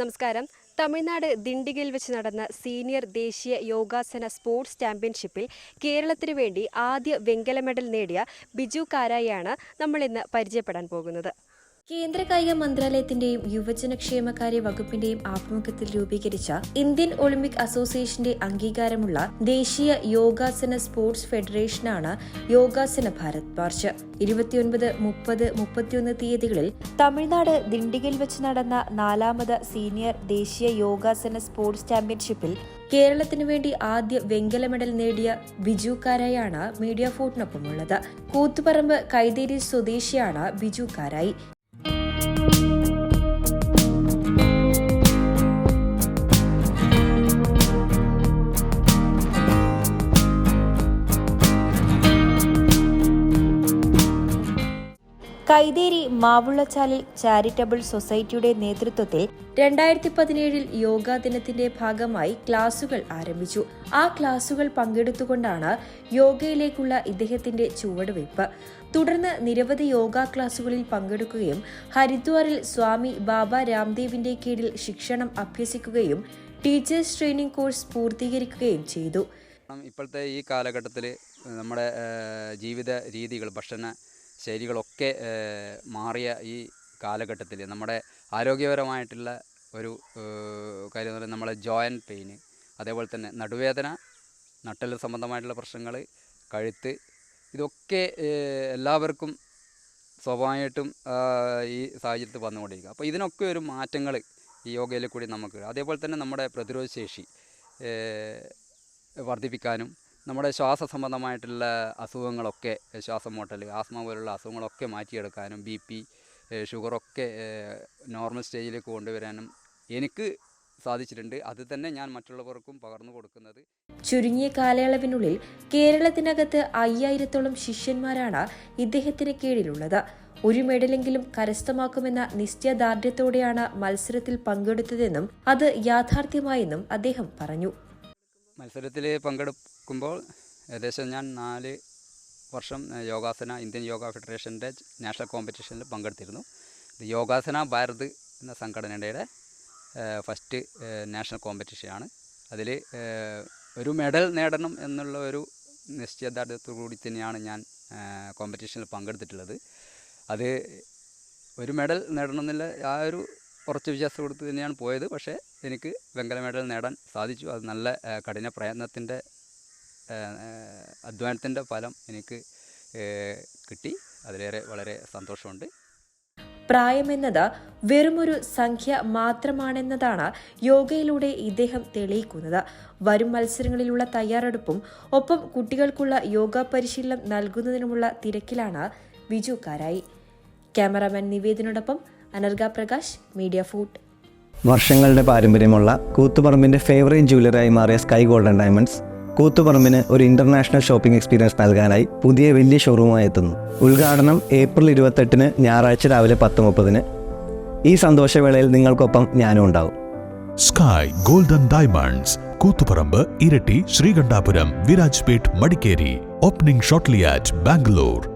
നമസ്കാരം. തമിഴ്നാട് ദിണ്ടിഗൽ വെച്ച് നടന്ന സീനിയർ ദേശീയ യോഗാസന സ്പോർട്സ് ചാമ്പ്യൻഷിപ്പിൽ കേരളത്തിനു വേണ്ടി ആദ്യ വെങ്കല മെഡൽ നേടിയ ബിജു കാരായാണ് നമ്മൾ ഇന്ന് പരിചയപ്പെടാൻ പോകുന്നത്. കേന്ദ്ര കായിക മന്ത്രാലയത്തിന്റെയും യുവജനക്ഷേമകാര്യ വകുപ്പിന്റെയും ആഭിമുഖ്യത്തിൽ രൂപീകരിച്ച ഇന്ത്യൻ ഒളിമ്പിക് അസോസിയേഷന്റെ അംഗീകാരമുള്ള ദേശീയ യോഗാസന സ്പോർട്സ് ഫെഡറേഷനാണ് യോഗാസന ഭാരത് മാർച്ച്. ഇരുപത്തിയൊൻപത് മുപ്പത് മുപ്പത്തിയൊന്ന് തീയതികളിൽ തമിഴ്നാട് ദിണ്ടിഗൽ വെച്ച് നടന്ന നാലാമത് സീനിയർ ദേശീയ യോഗാസന സ്പോർട്സ് ചാമ്പ്യൻഷിപ്പിൽ കേരളത്തിനു വേണ്ടി ആദ്യ വെങ്കല മെഡൽ നേടിയ ബിജു കാരായാണ് മീഡിയ ഫോർട്ടിനൊപ്പമുള്ളത്. കൂത്തുപറമ്പ് കൈതേരി സ്വദേശിയാണ് ബിജു കൈതേരി മാവുള്ളച്ചാലിൽ ചാരിറ്റബിൾ സൊസൈറ്റിയുടെ നേതൃത്വത്തിൽ രണ്ടായിരത്തി പതിനേഴിൽ യോഗാ ദിനത്തിന്റെ ഭാഗമായി ക്ലാസുകൾ ആരംഭിച്ചു. ആ ക്ലാസുകൾ പങ്കെടുത്തുകൊണ്ടാണ് യോഗയിലേക്കുള്ള ഇദ്ദേഹത്തിന്റെ ചുവടുവയ്പ്. തുടർന്ന് നിരവധി യോഗാ ക്ലാസുകളിൽ പങ്കെടുക്കുകയും ഹരിദ്വാറിൽ സ്വാമി ബാബ രാംദേവിന്റെ കീഴിൽ ശിക്ഷണം അഭ്യസിക്കുകയും ടീച്ചേഴ്സ് ട്രെയിനിംഗ് കോഴ്സ് പൂർത്തീകരിക്കുകയും ചെയ്തു. ഇപ്പോഴത്തെ ഈ കാലഘട്ടത്തിൽ നമ്മുടെ ജീവിത രീതികൾ ഭക്ഷണ ശൈലികളൊക്കെ മാറിയ ഈ കാലഘട്ടത്തിൽ നമ്മുടെ ആരോഗ്യപരമായിട്ടുള്ള ഒരു കാര്യം എന്ന് പറയുന്നത് നമ്മളെ ജോയിൻ പെയിന് അതേപോലെ തന്നെ നടുവേദന നട്ടൽ സംബന്ധമായിട്ടുള്ള പ്രശ്നങ്ങൾ കഴുത്ത് ഇതൊക്കെ എല്ലാവർക്കും സ്വാഭാവികമായിട്ടും ഈ സാഹചര്യത്തിൽ വന്നുകൊണ്ടിരിക്കുക. അപ്പോൾ ഇതിനൊക്കെ ഒരു മാറ്റങ്ങൾ ഈ യോഗയിൽ കൂടി നമുക്ക് അതേപോലെ തന്നെ നമ്മുടെ പ്രതിരോധശേഷി വർദ്ധിപ്പിക്കാനും നമ്മുടെ ശ്വാസ സംബന്ധമായിട്ടുള്ള അസുഖങ്ങളൊക്കെ ശ്വാസം മുട്ടൽ ആസ്മ പോലുള്ള അസുഖങ്ങളൊക്കെ മാറ്റിയെടുക്കാനും ബി പി ഷുഗറൊക്കെ നോർമൽ സ്റ്റേജിലേക്ക് കൊണ്ടുവരാനും എനിക്ക് സാധിച്ചിട്ടുണ്ട്. അത് തന്നെ ഞാൻ മറ്റുള്ളവർക്കും പകർന്നു കൊടുക്കുന്നത്. ചുരുങ്ങിയ കാലയളവിനുള്ളിൽ കേരളത്തിനകത്ത് അയ്യായിരത്തോളം ശിഷ്യന്മാരാണ് ഇദ്ദേഹത്തിന് കീഴിലുള്ളത്. ഒരു മെഡലെങ്കിലും കരസ്ഥമാക്കുമെന്ന നിശ്ചയദാർഢ്യത്തോടെയാണ് മത്സരത്തിൽ പങ്കെടുത്തതെന്നും അത് യാഥാർത്ഥ്യമായെന്നും അദ്ദേഹം പറഞ്ഞു. മത്സരത്തിൽ പങ്കെടുക്കുമ്പോൾ ഏകദേശം ഞാൻ നാല് വർഷം യോഗാസന ഇന്ത്യൻ യോഗ ഫെഡറേഷന്റെ നാഷണൽ കോമ്പറ്റീഷനിൽ പങ്കെടുത്തിരുന്നു. ഇത് യോഗാസന ഭാരത് എന്ന സംഘടനയുടെ ഫസ്റ്റ് നാഷണൽ കോമ്പറ്റീഷനാണ്. അതിൽ ഒരു മെഡൽ നേടണം എന്നുള്ള ഒരു നിശ്ചയദാർഢ്യത്തോടുകൂടി തന്നെയാണ് ഞാൻ കോമ്പറ്റീഷനിൽ പങ്കെടുത്തിട്ടുള്ളത്. അത് ഒരു മെഡൽ നേടണം എന്നുള്ള ആ ഒരു കുറച്ച് വിശ്വാസം കൊടുത്ത് തന്നെയാണ് പോയത്. പക്ഷേ എനിക്ക് വെങ്കല മെഡൽ നേടാൻ സാധിച്ചു. അത് നല്ല കഠിന പ്രയത്നത്തിന്റെ അധ്വാനത്തിന്റെ ഫലം എനിക്ക് കിട്ടി. അതിലേറെ വളരെ സന്തോഷമുണ്ട്. പ്രായമെന്നത് വെറുമൊരു സംഖ്യ മാത്രമാണെന്നതാണ് യോഗയിലൂടെ ഇദ്ദേഹം തെളിയിക്കുന്നത്. വരും മത്സരങ്ങളിലുള്ള തയ്യാറെടുപ്പും ഒപ്പം കുട്ടികൾക്കുള്ള യോഗ പരിശീലനം നൽകുന്നതിനുമുള്ള തിരക്കിലാണ് ബിജു കാരായി ക്യാമറാമാൻ നിവേദിനോടൊപ്പം അനർഗ പ്രകാശ് മീഡിയ ഫുഡ് വർഷങ്ങളുടെ പാരമ്പര്യമുള്ള കൂത്തുപറമ്പിന്റെ ഫേവറേറ്റ് ജ്വല്ലറായി മാറിയ സ്കൈ ഗോൾഡൻ ഡയമണ്ട്സ് കൂത്തുപറമ്പിന് ഒരു ഇന്റർനാഷണൽ ഷോപ്പിംഗ് എക്സ്പീരിയൻസ് നൽകാനായി പുതിയ വലിയ ഷോറൂമായി എത്തുന്നു. ഉദ്ഘാടനം ഏപ്രിൽ ഇരുപത്തെട്ടിന് ഞായറാഴ്ച രാവിലെ പത്ത് മുപ്പതിന് ഈ സന്തോഷവേളയിൽ നിങ്ങൾക്കൊപ്പം ഞാനും ഉണ്ടാവും. Sky golden diamonds Koothuparamba Iritty Sreekandapuram Virajpet Madikeri. Opening shortly at Bangalore